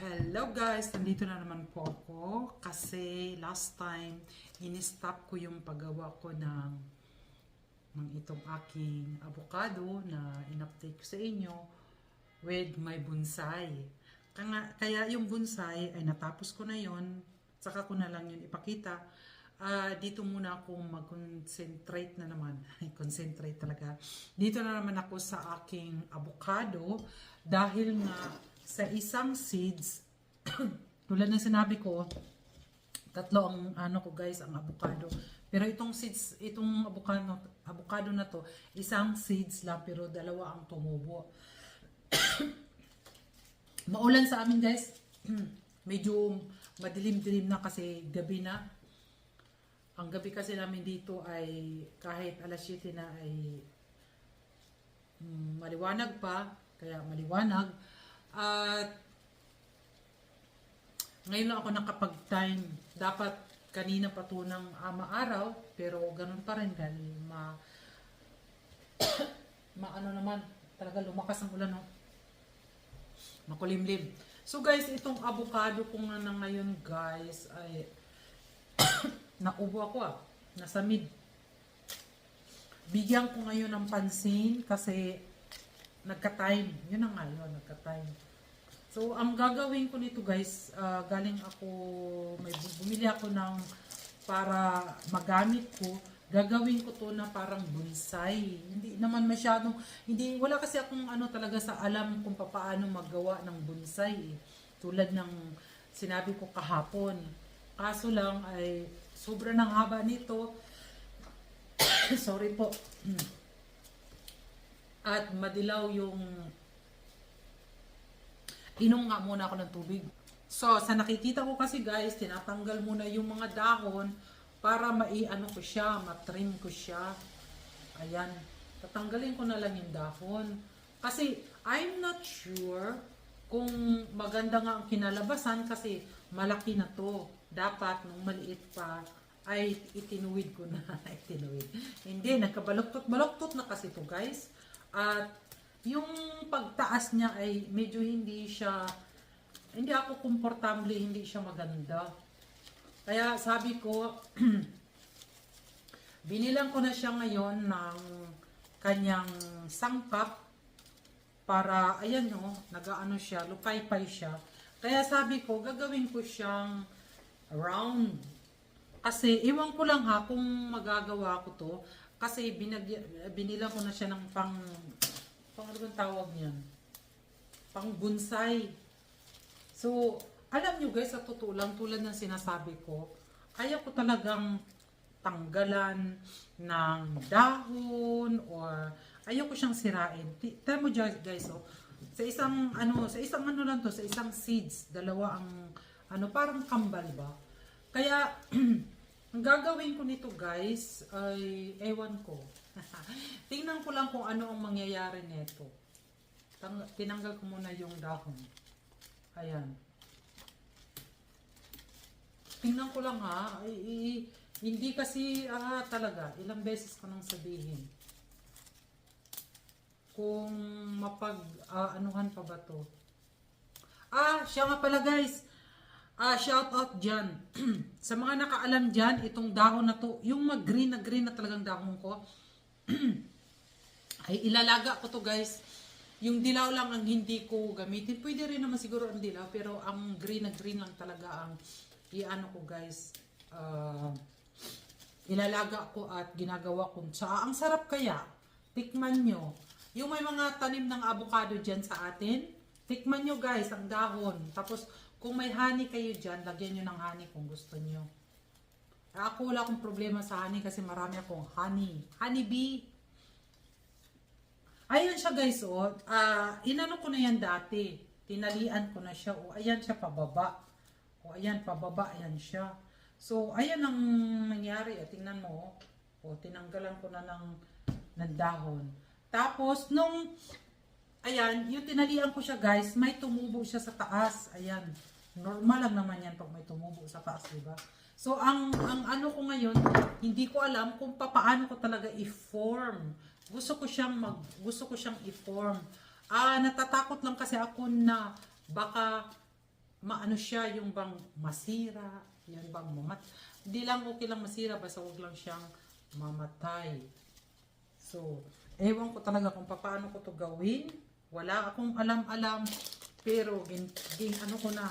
Hello guys! Nandito na naman po ako kasi last time in-stop ko yung paggawa ko ng, ng itong aking avocado na in-update ko sa inyo with my bonsai. Kaya, kaya yung bonsai ay natapos ko na yon saka ko na lang yun ipakita. Ah, dito muna ako mag-concentrate na naman. concentrate talaga. Dito na naman ako sa aking avocado dahil nga sa isang seeds, tulad ng sinabi ko, tatlo ang ano ko guys, ang avocado. Pero itong seeds, itong avocado, avocado na to, isang seeds lang pero dalawa ang tumubo. Maulan sa amin guys. Medyo madilim-dilim na kasi gabi na. Ang gabi kasi namin dito ay kahit alas 7 na ay mm, maliwanag pa, kaya maliwanag. At ngayon lang ako nakapag-time. Dapat kanina pa to ng ama araw, pero ganun pa rin dahil ma maano naman, talaga lumakas ang ulan, no? Makulimlim. So guys, itong avocado ko nga na ngayon guys ay naubo ako ah. Nasa mid. Bigyan ko ngayon ng pansin kasi nagka-time. Yun na nga yun, nagka-time. So, ang gagawin ko nito guys, ah, galing ako, may bu- bumili ako ng para magamit ko, gagawin ko to na parang bonsai. Hindi naman masyadong, hindi, wala kasi akong ano talaga sa alam kung paano maggawa ng bonsai. eh. Tulad ng sinabi ko kahapon. Kaso lang ay sobra ng haba nito. Sorry po. At madilaw yung inom nga muna ako ng tubig. So, sa nakikita ko kasi guys, tinatanggal muna yung mga dahon para maiano ko siya, matrim ko siya. Ayan. Tatanggalin ko na lang yung dahon. Kasi, I'm not sure kung maganda nga ang kinalabasan kasi malaki na to. Dapat, nung maliit pa, ay itinuwid ko na. itinuwid. Hindi, nagkabaloktot-baloktot na kasi to guys. At yung pagtaas niya ay medyo hindi siya, hindi ako komportable, hindi siya maganda. Kaya sabi ko, binilang ko na siya ngayon ng kanyang sangkap para, ayan no, nagaano siya, lupay-pay siya. Kaya sabi ko, gagawin ko siyang round. Kasi, iwan ko lang ha kung magagawa ko to. Kasi binag, binilang ko na siya ng pang pang ano bang tawag niyan? Pang bonsai. So, alam nyo guys, sa totoo lang, tulad ng sinasabi ko, kaya ko talagang tanggalan ng dahon or ayaw ko siyang sirain. Try mo guys, oh. Sa isang, ano, sa isang ano lang to, sa isang seeds, dalawa ang, ano, parang kambal ba? Kaya, ang gagawin ko nito, guys, ay, ewan ko. Tingnan ko lang kung ano ang mangyayari nito. Tinanggal ko muna yung dahon. Ayan. Tingnan ko lang ha. I- i- hindi kasi ah, talaga. Ilang beses ko nang sabihin. Kung mapag ah, pa ba to. Ah, siya nga pala guys. Ah, shout out dyan. Sa mga nakaalam dyan, itong dahon na to, yung mag-green na green na talagang dahon ko, ay ilalaga ko to guys. Yung dilaw lang ang hindi ko gamitin. Pwede rin naman siguro ang dilaw, pero ang green na green lang talaga ang iano ko guys. Ah, ilalaga ko at ginagawa ko. Sa ang sarap kaya, tikman nyo. Yung may mga tanim ng avocado dyan sa atin, tikman nyo guys ang dahon. Tapos kung may honey kayo dyan, lagyan nyo ng honey kung gusto nyo. Ako wala akong problema sa honey kasi marami akong honey. Honey bee. Ayun siya guys, oh. Ah, inano ko na yan dati. Tinalian ko na siya. Oh, ayan siya pababa. Oh, ayan pababa, ayan siya. So, ayan ang nangyari. Oh, tingnan mo. Oh, tinanggalan ko na ng, ng dahon. Tapos, nung, ayan, yung tinalian ko siya guys, may tumubo siya sa taas. Ayan. Normal lang naman yan pag may tumubo sa taas, di ba? So, ang, ang ano ko ngayon, hindi ko alam kung papaano ko talaga i-form. Gusto ko siyang mag, gusto ko siyang i-form. Ah, natatakot lang kasi ako na baka maano siya, yung bang masira, yung bang mamat. Hindi lang okay lang masira, basta wag lang siyang mamatay. So, ewan ko talaga kung paano ko to gawin. Wala akong alam-alam, pero gin, gin ano ko na,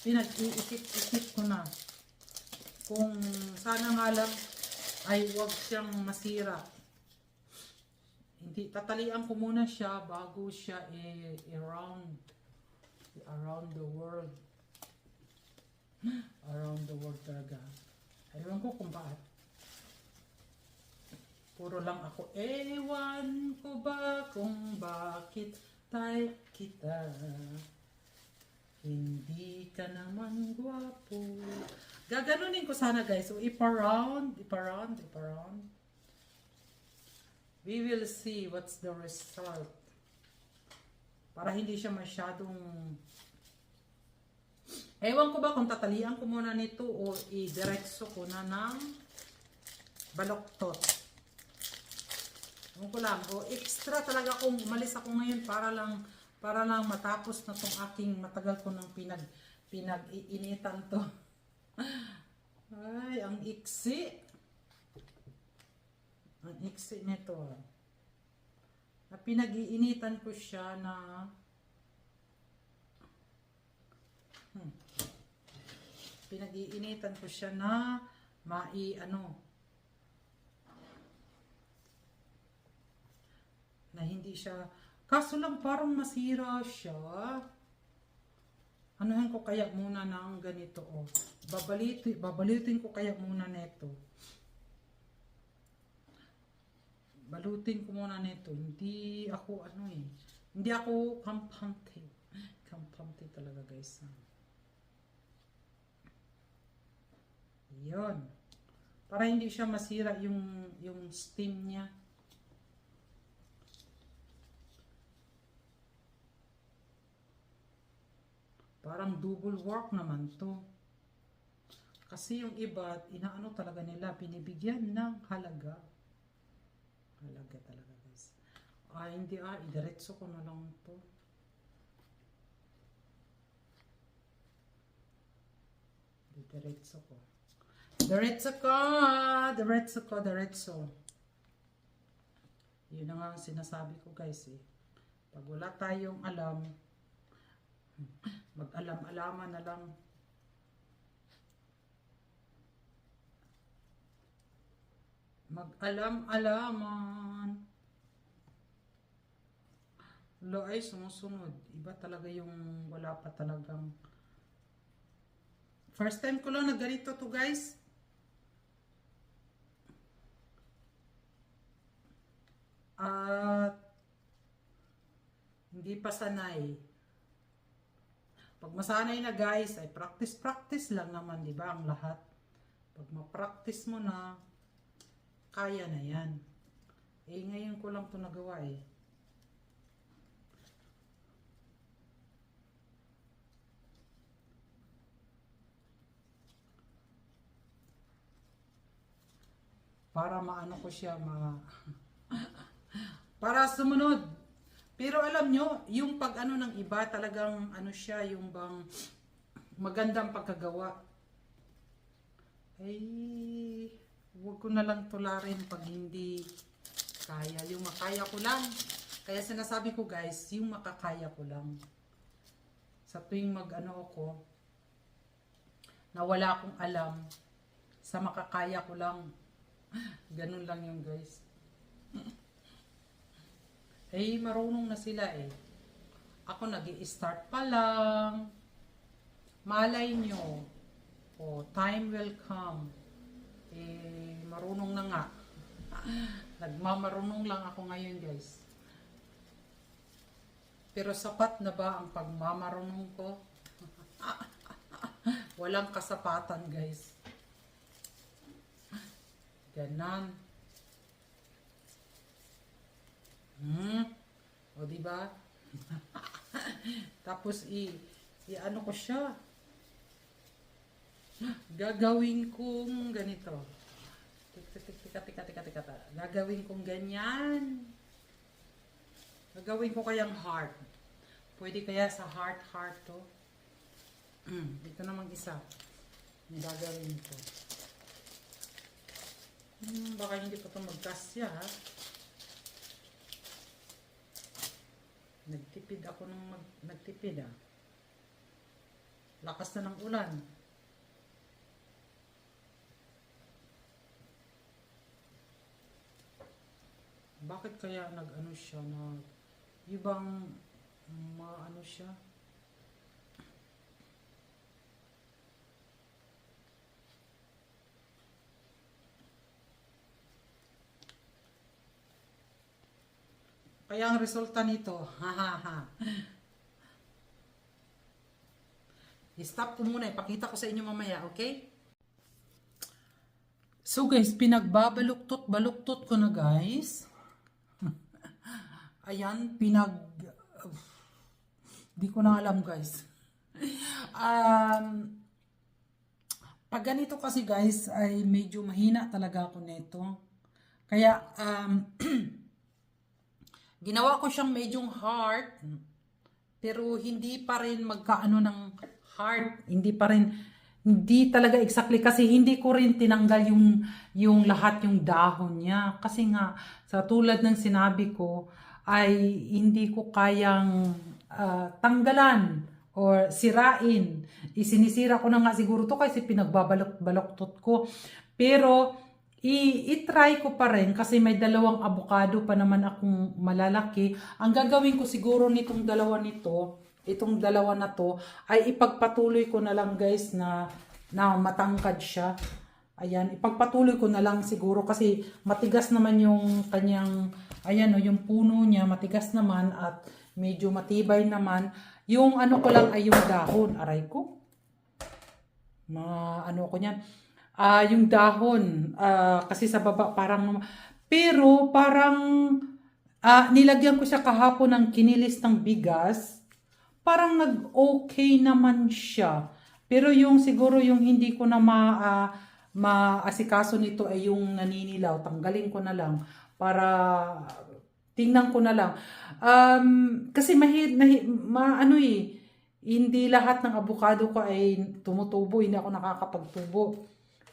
pinag-iisip-isip ko na. Kung sana nga lang ay wag siyang masira. Hindi, tatalian ko muna siya bago siya i- i-round around the world. Around the world talaga. Ewan ko kung bakit. Puro lang ako, ewan ko ba kung bakit type kita. Hindi ka naman gwapo. Gaganunin ko sana guys. So, ipa-round, ipa-round, ipa-round. We will see what's the result. Para hindi siya masyadong... Ewan ko ba kung tatalian ko muna nito o i-diretso ko na ng baloktot. Ewan ko lang. O extra talaga kung umalis ako ngayon para lang para lang matapos na tong aking matagal ko nang pinag pinag-iinitan to. Ay, ang iksi. Ang iksi nito. Na pinag-iinitan ko siya na hmm, pinag-iinitan ko siya na mai ano na hindi siya kaso lang parang masira siya anuhan ko kaya muna ng ganito oh babalitin, babalitin ko kaya muna neto balutin ko muna nito. Hindi ako ano eh. Hindi ako kampante. Kampante talaga guys. Yun. Para hindi siya masira yung yung steam niya. Parang double work naman to. Kasi yung iba, inaano talaga nila, binibigyan ng halaga. Halaga talaga guys. Ah, hindi ah, idiretso ko na lang to. Diretso ko. Diretso ko! Diretso ko, diretso. Yun na nga ang sinasabi ko guys eh. Pag wala tayong alam, mag-alam-alaman na lang. Mag-alam-alaman. Lo ay sumusunod. Iba talaga yung wala pa talagang. First time ko lang na ganito to guys. At hindi pa sanay. Pag masanay na guys, ay practice-practice lang naman, di ba, ang lahat. Pag ma-practice mo na, kaya na yan. Eh, ngayon ko lang to nagawa eh. Para maano ko siya, ma... para sumunod. Pero alam nyo, yung pag ano ng iba, talagang ano siya, yung bang magandang pagkagawa. Ay, huwag ko na lang tularin pag hindi kaya. Yung makaya ko lang. Kaya sinasabi ko guys, yung makakaya ko lang. Sa tuwing mag ano ako, na wala akong alam, sa makakaya ko lang. Ganun lang yung guys. Eh, marunong na sila eh. Ako nag start pa lang. Malay nyo. Oh, time will come. Eh, marunong na nga. Nagmamarunong lang ako ngayon, guys. Pero sapat na ba ang pagmamarunong ko? Walang kasapatan, guys. Ganan. Hmm. O, di ba? Tapos i i ano ko siya. Gagawin kong ganito. Tika, tika, tika, tika, tika. Gagawin kong ganyan. Gagawin ko kayang heart. Pwede kaya sa heart, heart to. Mm, ito namang isa. Gagawin ko. Hmm, baka hindi pa ito magkasya ha. Nagtipid ako ng mag, nagtipid ah. Lakas na ng ulan. Bakit kaya nag-ano siya na ibang maano siya? Kaya ang resulta nito, ha ha ha. I-stop ko muna, ipakita ko sa inyo mamaya, okay? So guys, pinagbabaluktot-baluktot ko na guys. Ayan, pinag... Di ko na alam guys. um, pag ganito kasi guys, ay medyo mahina talaga ako nito. Kaya, um, ginawa ko siyang medyong heart, pero hindi pa rin magkaano ng heart. Hindi pa rin, hindi talaga exactly kasi hindi ko rin tinanggal yung, yung lahat yung dahon niya. Kasi nga, sa tulad ng sinabi ko, ay hindi ko kayang ah, tanggalan or sirain. Isinisira ko na nga siguro to kasi pinagbabalok-baloktot ko. Pero, i-try ko pa rin kasi may dalawang avocado pa naman akong malalaki. Ang gagawin ko siguro nitong dalawa nito, itong dalawa na to, ay ipagpatuloy ko na lang guys na, na matangkad siya. Ayan, ipagpatuloy ko na lang siguro kasi matigas naman yung kanyang, ayan o, yung puno niya, matigas naman at medyo matibay naman. Yung ano ko lang ay yung dahon, aray ko. Mga ano ko niyan. Ah, yung dahon, ah, kasi sa baba parang, pero parang ah, nilagyan ko siya kahapon ng kinilis ng bigas. Parang nag-okay naman siya. Pero yung siguro yung hindi ko na ma, ah, maasikaso nito ay yung naninilaw. Tanggalin ko na lang para tingnan ko na lang. Um, kasi mahir, nahi, ma, ano eh, hindi lahat ng avocado ko ay tumutubo, hindi ako nakakapagtubo.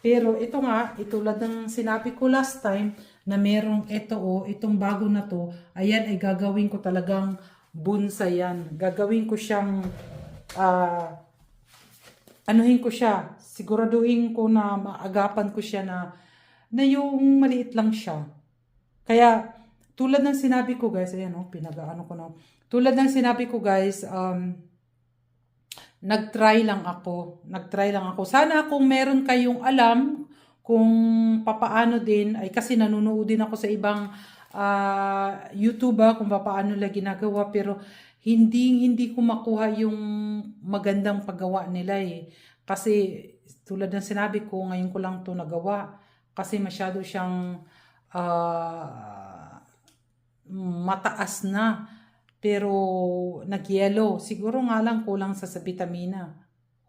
Pero ito nga, itulad ng sinabi ko last time, na merong ito o, itong bago na to, ayan ay gagawin ko talagang bonsai yan. Gagawin ko siyang, ah, anuhin ko siya, siguraduhin ko na maagapan ko siya na, na yung maliit lang siya. Kaya, tulad ng sinabi ko guys, ayan o, pinagaano ko na. Tulad ng sinabi ko guys, um, nag-try lang ako. Nag-try lang ako. Sana kung meron kayong alam kung papaano din, ay kasi nanonood din ako sa ibang ah, YouTube ah, kung papaano nila ginagawa, pero hindi hindi ko makuha yung magandang paggawa nila eh. Kasi tulad ng sinabi ko, ngayon ko lang to nagawa. Kasi masyado siyang ah, mataas na. Pero nagyelo. Siguro nga lang kulang sa, sa vitamina.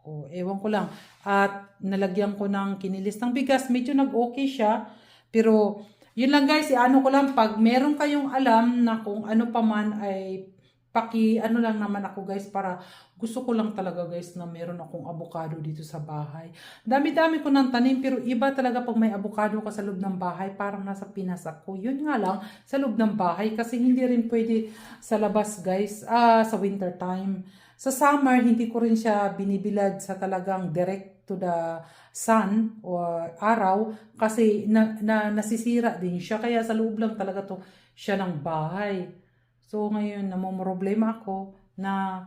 O ewan ko lang. At nalagyan ko ng kinilis ng bigas. Medyo nag-okay siya. Pero yun lang guys, ano ko lang, pag meron kayong alam na kung ano pa man ay paki ano lang naman ako guys para gusto ko lang talaga guys na meron akong avocado dito sa bahay. Dami-dami ko ng tanim pero iba talaga pag may avocado ka sa loob ng bahay parang nasa Pinas ako. Yun nga lang sa loob ng bahay kasi hindi rin pwede sa labas guys ah, sa winter time. Sa summer hindi ko rin siya binibilad sa talagang direct to the sun or araw kasi na, na nasisira din siya kaya sa loob lang talaga to siya ng bahay. So ngayon namomroblema ako na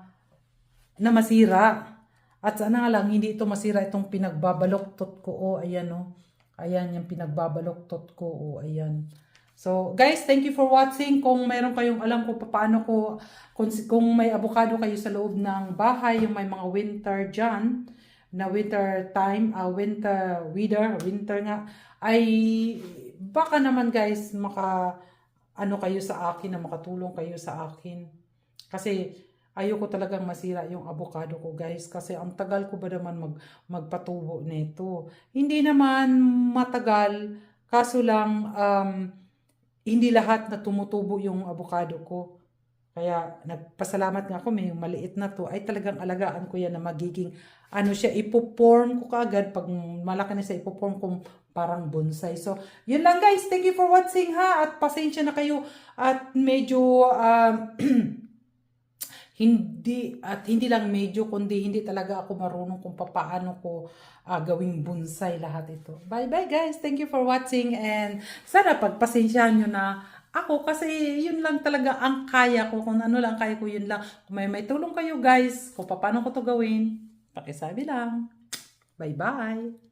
na masira. At sana nga lang hindi ito masira itong pinagbabaloktot ko. O ayan o. Ayan yung pinagbabaloktot ko. O ayan. So guys, thank you for watching. Kung mayroon kayong alam ko paano ko kung, kung may avocado kayo sa loob ng bahay, yung may mga winter dyan, na winter time, uh, winter weather, winter nga, ay baka naman guys, maka ano kayo sa akin, na makatulong kayo sa akin. Kasi ayoko talagang masira yung avocado ko guys kasi ang tagal ko ba naman mag, magpatubo nito. Hindi naman matagal, kaso lang um, hindi lahat na tumutubo yung avocado ko. Kaya nagpasalamat nga ako, may maliit na to, ay talagang alagaan ko yan na magiging, ano siya, ipoform ko kaagad, pag malaki na siya, ipoform ko parang bonsai. So, yun lang guys, thank you for watching ha, at pasensya na kayo, at medyo, um, hindi, at hindi lang medyo, kundi hindi talaga ako marunong kung papaano ko ah, gawing bonsai lahat ito. Bye bye guys, thank you for watching, and sana pagpasensyahan nyo na ako kasi yun lang talaga ang kaya ko. Kung ano lang kaya ko, yun lang. Kung may, may tulong kayo guys, kung paano ko to gawin, pakisabi lang. Bye-bye!